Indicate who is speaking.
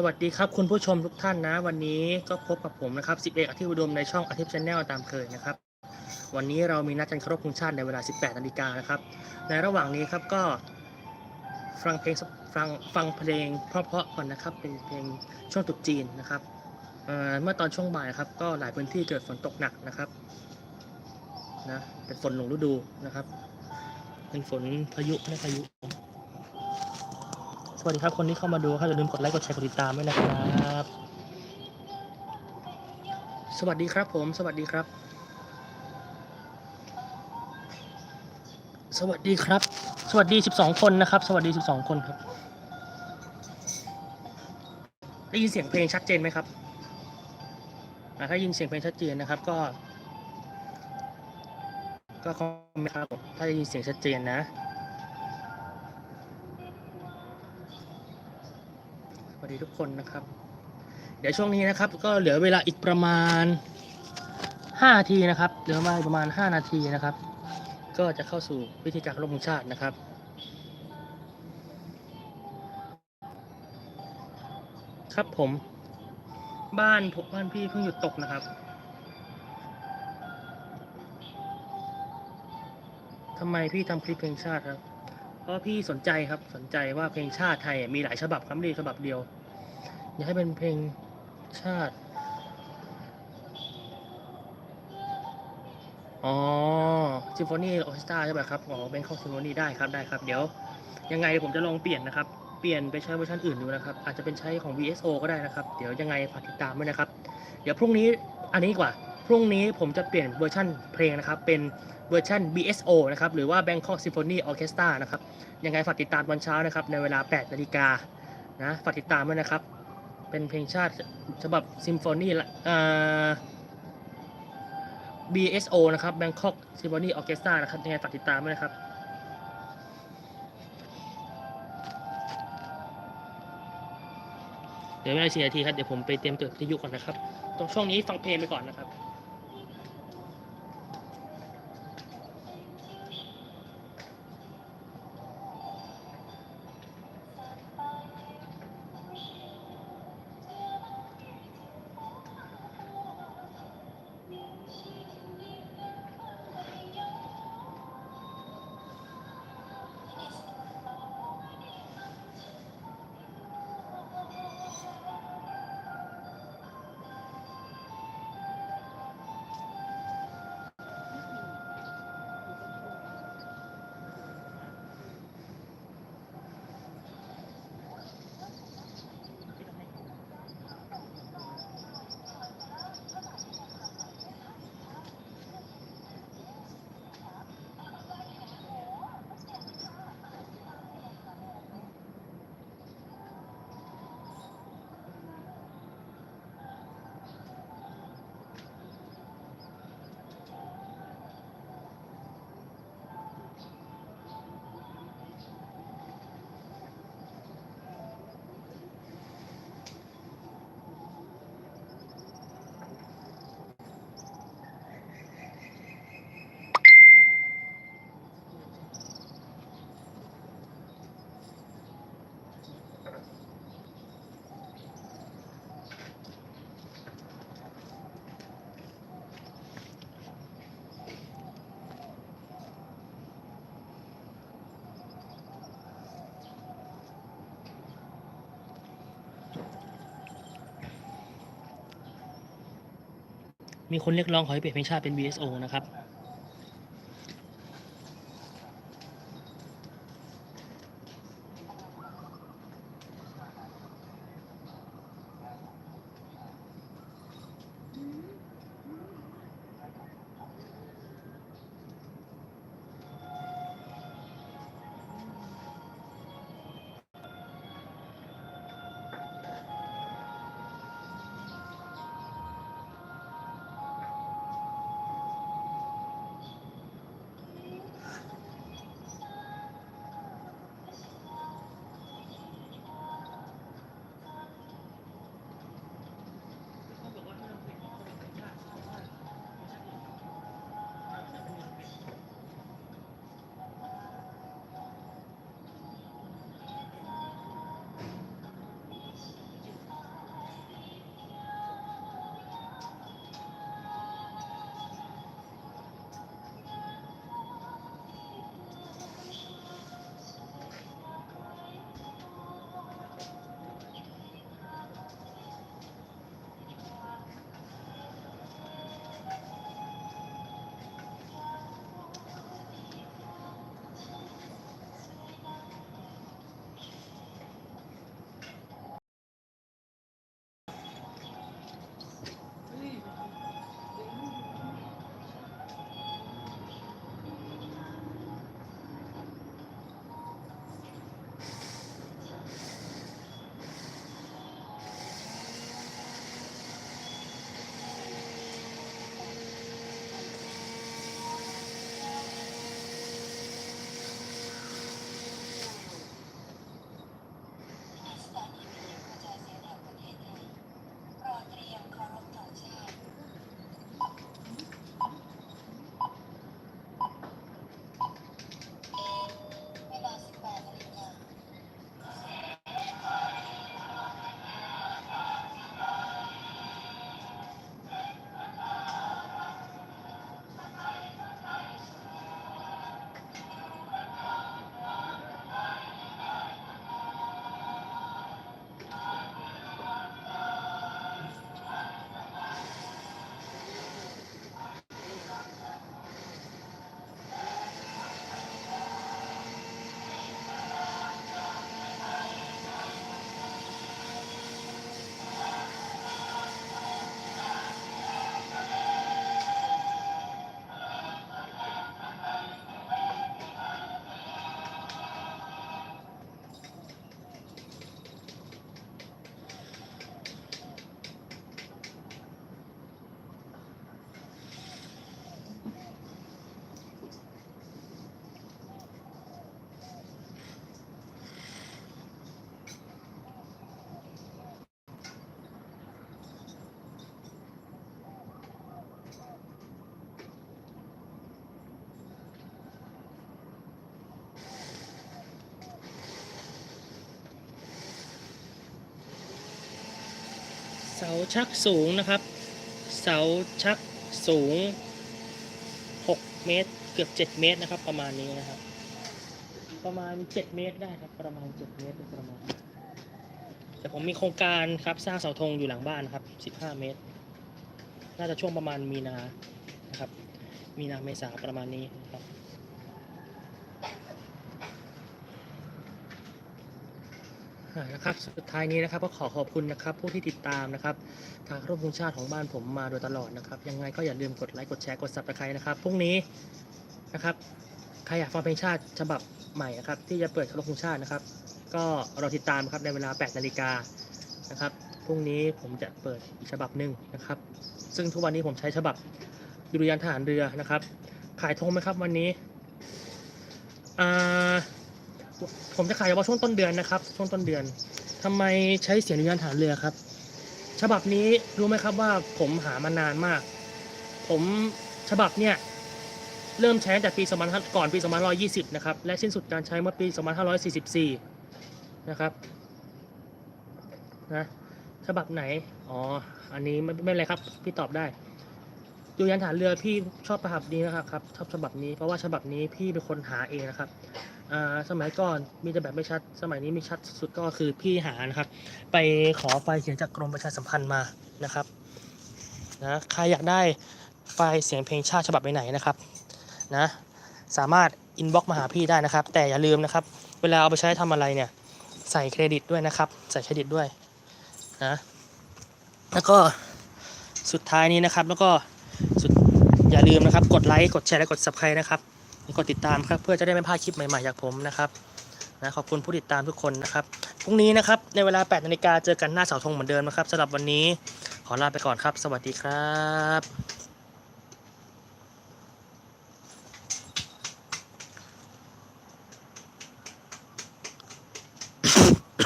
Speaker 1: สวัสดีครับคุณผู้ชมทุกท่านนะ วันนี้ก็พบกับผมนะครับสิบเอกอาทิตย์อุดมในช่องอาทิตย์ชาแนลตามเคยนะครับ วันนี้เรามีนัดกันเคารพธงชาติในเวลา 18นาฬิกานะครับ ในระหว่างนี้ครับก็ฟังเพลงฟังฟังเพลงเพราะๆก่อนนะครับ เป็นเพลงช่วงตรุษจีนนะครับเเมื่อตอนช่วงบ่ายครับ ก็หลายพื้นที่เกิดฝนตกหนักนะครับนะเป็นฝนหลงฤดูนะครับ เป็นฝนพายุไม่พายุ สวัสดีครับคนที่เข้ามาดูครับอย่าลืมกดไลค์กดแชร์กดติดตามด้วยนะครับ สวัสดีครับผม สวัสดีครับ สวัสดีครับ สวัสดี 12 คนนะครับ สวัสดี 12 คนครับ ได้ยินเสียงเพลงชัดเจนไหมครับอ่าถ้ายินเสียงเพลงชัดเจนนะครับก็ ก็คอมเมนต์ครับถ้าได้ยินเสียงชัดเจนนะ วัสดีทุกคนนะครับ เดี๋ยวช่วงนี้นะครับ ก็เหลือเวลาอีกประมาณ5นาทีนะครับ เหลือมาประมาณ 5 นาทีนะครับ ก็จะเข้าสู่พิธีการรพธงชาตินะครับครับผม บ้านผมบ้านพี่เพิ่งหยุดตกนะครับทำไมพี่ทำคลิปเพลงชาติครับ เพราะพี่สนใจครับสนใจว่าเพลงชาติไทยมีหลายฉบับครับไม่ได้ฉบับเดียว อยากให้เป็นเพลงชาติ อ๋อซิมโฟนีออเคสตราใช่ไหมครับ อ๋อเป็นข้อซิมโฟนีได้ครับได้ครับ เดี๋ยว ยังไงผมจะลองเปลี่ยนนะครับ เปลี่ยนไปใช้เวอร์ชันอื่นดูนะครับ อาจจะเป็นใช้ของ VSO ก็ได้นะครับ เดี๋ยวยังไงฝากติดตามด้วยนะครับ เดี๋ยวพรุ่งนี้อันนี้ดีกว่า พรุ่งนี้ผมจะเปลี่ยนเวอร์ชันเพลงนะครับ เป็นเวอร์ชัน BSO นะครับ หรือว่า Bangkok Symphony Orchestra นะครับ ยังไงฝากติดตามตอนเช้านะครับ ในเวลา 8 นาฬิกานะ ฝากติดตามด้วยนะครับ เป็นเพลงชาติฉบับซิมโฟนีละอ่า BSO นะครับ Bangkok Symphony Orchestra นะครับยังไงฝากติดตามด้วยนะครับเดี๋ยวไม่ได้สี่นาทีครับ เดี๋ยวผมไปเตรียมตัวที่ยุก่อนนะครับ ตรงช่วงนี้ฟังเพลงไปก่อนนะครับ มีคนเรียกร้องขอให้เปลี่ยนเพลงชาติเป็น BSO นะครับาชักสูงนะครับ เสาชักสูง 6 เมตร เกือบ 7 เมตรนะครับ ประมาณนี้นะครับ ประมาณ 7 เมตรได้ครับ ประมาณ 7 เมตรประมาณแต่ผมมีโครงการครับสร้างเสาธงอยู่หลังบ้านนะครับ 15 เมตร น่าจะช่วงประมาณมีนานะครับ มีนาเมษาประมาณนี้ครับ อ่า นะครับสุดท้ายนี้นะครับก็ขอขอบคุณนะครับผู้ที่ติดตามนะครับทางครบธงชาติของบ้านผมมาโดยตลอดนะครับยังไงก็อย่าลืมกดไลค์กดแชร์กด subscribe นะครับพรุ่งนี้นะครับใครอยากฟังเพลงชาติฉบับใหม่นะครับที่จะเปิดครบธงชาตินะครับ ก็รอติดตามครับในเวลา 8 นาฬิกานะครับพรุ่งนี้ผมจะเปิดอีกฉบับหนึ่งนะครับ ซึ่งทุกวันนี้ผมใช้ฉบับดุริยางค์ทหารเรือนะครับ ขายธงไหมครับวันนี้อ่า ผมจะขายเฉพาะช่วงต้นเดือนนะครับ ช่วงต้นเดือนทำไมใช้เสียงดุริยางค์ทหารเรือครับ ฉบับนี้รู้ไหมครับว่าผมหามานานมาก ผมฉบับเนี่ยเริ่มใช้แต่ปี2000ก่อนปี2520 นะครับ และสิ้นสุดการใช้เมื่อปี 2544 นะครับนะฉบับไหน อ๋อ อันนี้ไม่ไม่เป็นไรครับ พี่ตอบได้ดูยันฐานเรือพี่ชอบประหับนี้นะครับครับชอบฉบับนี้เพราะว่าฉบับนี้พี่เป็นคนหาเองนะครับ สมัยก่อนมีแต่แบบไม่ชัด สมัยนี้มีชัดสุดก็คือพี่หานะครับ ไปขอไฟล์เสียงจากกรมประชาสัมพันธ์มานะครับนะใครอยากได้ไฟล์เสียงเพลงชาติฉบับไหนนะครับนะสามารถอินบ็อกมาหาพี่ได้นะครับ แต่อย่าลืมนะครับ เวลาเอาไปใช้ทำอะไรเนี่ยใส่เครดิตด้วยนะครับ ใส่เครดิตด้วยนะแล้วก็สุดท้ายนี้นะครับ แล้วก็สุดอย่าลืมนะครับ กดไลค์กดแชร์และกด subscribe นะครับ กดติดตามครับเพื่อจะได้ไม่พลาดคลิปใหม่ๆจากผมนะครับนะขอบคุณผู้ติดตามทุกคนนะครับพรุ่งนี้นะครับในเวลา8นาฬิกาเจอกันหน้าเสาธงเหมือนเดิมนะครับสำหรับวันนี้ขอลาไปก่อนครับ สวัสดีครับ